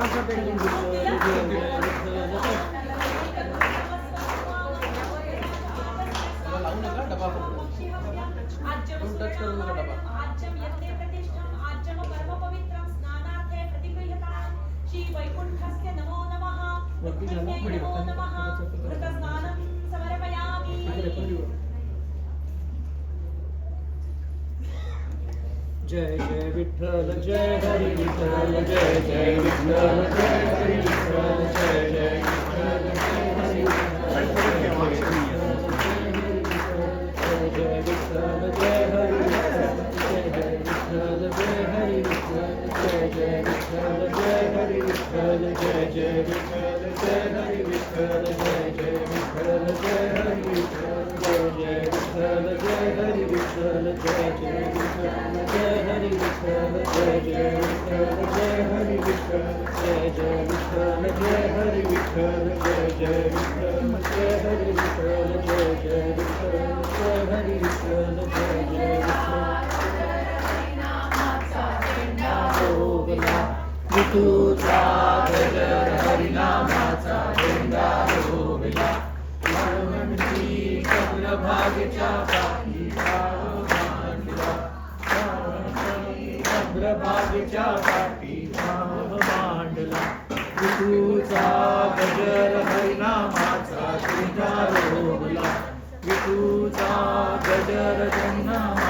감사드립니다. जय जय विठ्ठल जय हरी विठ्ठल जय जय विठ्ठल जय हरी विठ्ठल जय जय विठ्ठल जय हरी विठ्ठल जय जय विठ्ठल जय हरी विठ्ठल जय जय विठ्ठल जय हरी विठ्ठल जय जय विठ्ठल जय हरी विठ्ठल जय जय विठ्ठल जय हरी विठ्ठल जय जय विठ्ठल जय हरी विठ्ठल जय जय विठ्ठल जय हरी विठ्ठल जय जय विठ्ठल जय हरी विठ्ठल जय जय विठ्ठल जय हरी विठ्ठल जय जय विठ्ठल विठूचा भागच्या पाठी वाळू मांडला अग्रभागच्या पाठी वाळू मांडला विटूचा गजर हरिनामाचा तुझा रोगला विटूचा गजर जन्नामा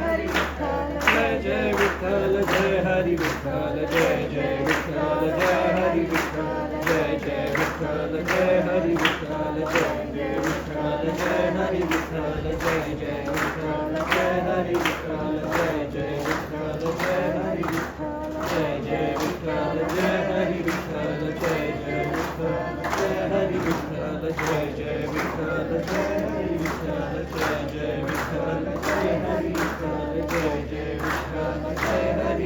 हरि जय विठ्ठल जय हरि विठ्ठल जय जय विठ्ठल जय हरि विठ्ठल जय जय विठ्ठल जय हरि विठ्ठल जय जय विठ्ठल जय हरि विठ्ठल जय जय विठ्ठल जय हरि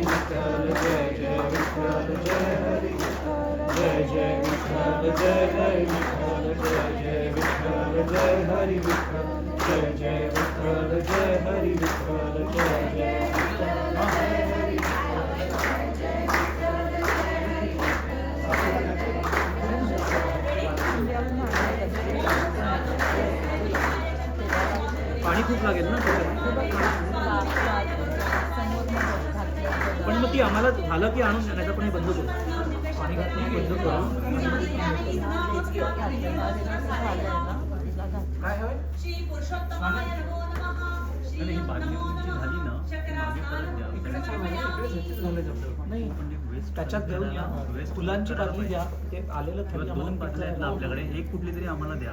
विठ्ठल जय जय विठ्ठल जय हरी जय जय विठ्ठल जय जय विठ्ठल जय जय विठ्ठल जय हरी विठ्ठल जय जय विठ्ठल जय हरी विठ्ठल जय जय पाणी खूप लागेल ना? आम्हाला झालं की आणून नाही पण हे बंद करू. पाणी घातलं की बंद करू. काय बादली तुमची झाली ना मागे परत द्या. नाही त्याच्यात घेऊन या फुलांची बादली द्या. ते आलेलं किंवा दोन बाटल्या आहेत ना. आपल्याकडे एक कुठली तरी आम्हाला द्या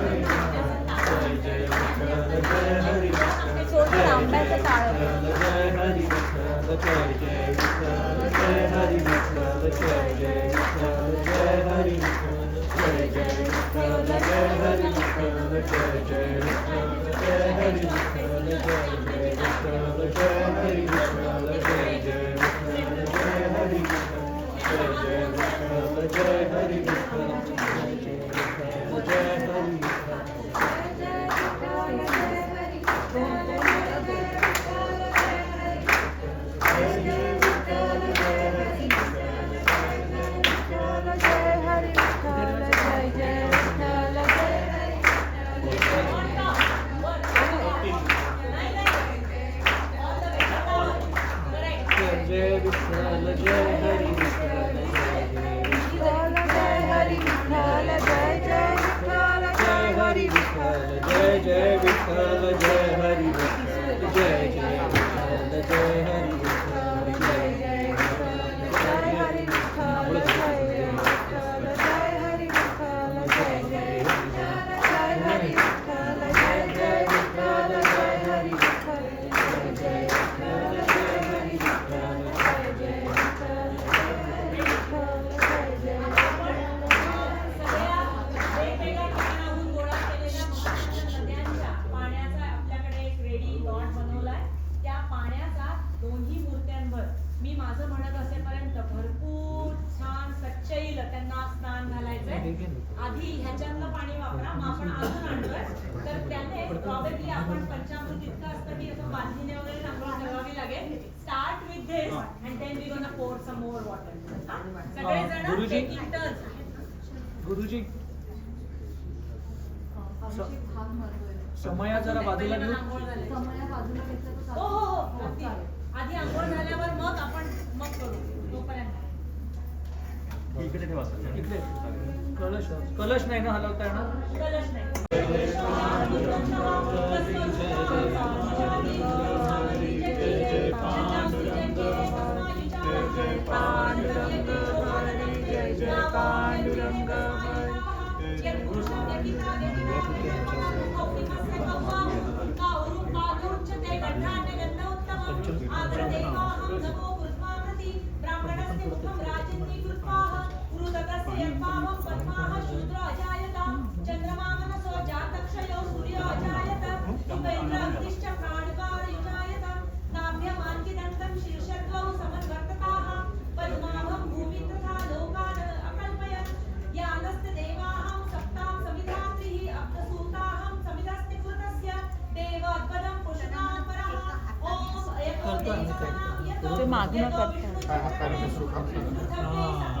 Jai Jai Jai Jai आधी ह्याच्यातलं पाणी वापरा मग आपण अजून आणतोय. तर त्याने प्रॉबेबली आपण पंचामृत इतकं असतं की असं बांधीने वगैरे आंघोळ करावी लागेल. Start with this and then we gonna pour some more water सगळे जण गुरुजी. एक एक turn. गुरुजी समया जरा बाजूला घेऊ हो हो हो. आधी आंघोळ झाल्यावर मग आपण मग करू. तोपर्यंत. इकडे कलश कलश नाही ना हलवता येणार कलश राजन्यकृत्वाः जगस्य यद्भावं पद्माः शूद्र अजायत चन्द्रमामनसो जातक्षयो सूर्यो अजायत इन्द्र अग्निश्च प्राणिपार युजायत नाभ्यमान्किदन्तं शीर्षद्वौ समन्वर्तताः पद्मावं भूमि तथा लोकान् अकल्पयत् यानस्य देवाहं सप्तां समिधात्रिः अब्धसूताहं समिधस्ति कृतस्य देवात्परं पुषणात् परः ॐ यतो देवानां यतो यतो विष्णु